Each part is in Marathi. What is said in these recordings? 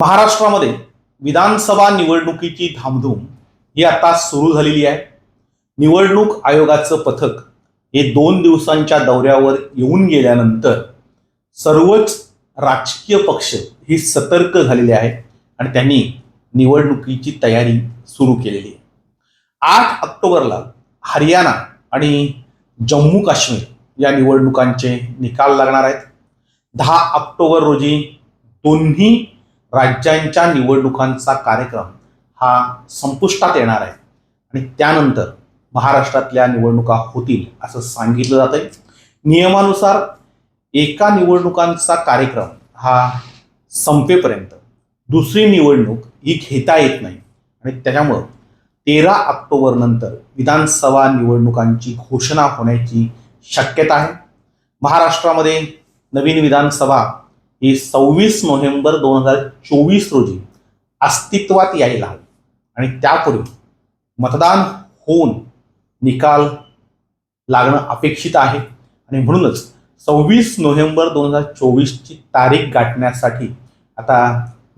महाराष्ट्रामध्ये विधानसभा निवडणुकीची धामधूम ही आता सुरू झालेली आहे. निवडणूक आयोगाचं पथक हे दोन दिवसांच्या दौऱ्यावर येऊन गेल्यानंतर सर्वच राजकीय पक्ष हे सतर्क झालेले आहेत आणि त्यांनी निवडणुकीची तयारी सुरू केलेली आहे. आठ ऑक्टोबरला हरियाणा आणि जम्मू काश्मीर या निवडणुकांचे निकाल लागणार आहेत. दहा ऑक्टोबर रोजी दोन्ही राज्यांच्या निवडणुकांचा कार्यक्रम हा संपुष्टात येणार आहे. आणि त्यानंतर महाराष्ट्रातल्या निवडणुका होतील असं सांगितलं जात आहे. नियमानुसार एका निवडणुकांचा कार्यक्रम हा संपेपर्यंत दुसरी निवडणूक ही घेता येत नाही. आणि त्याच्यामुळं तेरा ऑक्टोबरनंतर विधानसभा निवडणुकांची घोषणा होण्याची शक्यता आहे. महाराष्ट्रामध्ये नवीन विधानसभा ही सव्वीस नोव्हेंबर दोन हजार चोवीस रोजी अस्तित्वात यायला हवी. आणि त्यापूर्वी मतदान होऊन निकाल लागणं अपेक्षित आहे. आणि म्हणूनच सव्वीस नोव्हेंबर दोन हजार चोवीसची तारीख गाठण्यासाठी आता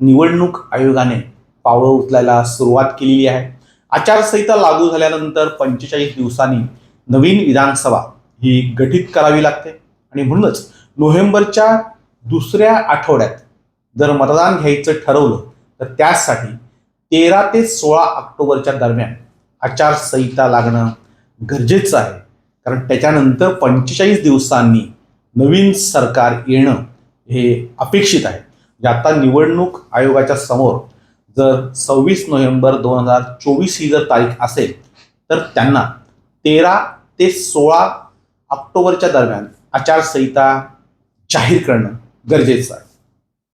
निवडणूक आयोगाने पावलं उचलायला सुरुवात केलेली आहे. आचारसंहिता लागू झाल्यानंतर पंचेचाळीस दिवसांनी नवीन विधानसभा ही गठीत करावी लागते. आणि म्हणूनच नोव्हेंबरच्या दुसऱ्या आठवड्यात जर मतदान घ्यायचं ठरवलं तर त्यासाठी तेरा ते सोळा ऑक्टोबरच्या दरम्यान आचारसंहिता लागणं गरजेचं आहे. कारण त्याच्यानंतर पंचेचाळीस दिवसांनी नवीन सरकार येणं हे अपेक्षित आहे. म्हणजे आता निवडणूक आयोगाच्या समोर जर सव्वीस नोव्हेंबर दोन हजार चोवीस ही जर तारीख असेल तर त्यांना तेरा ते सोळा ऑक्टोबरच्या दरम्यान आचारसंहिता जाहीर करणं गरजेचं आहे.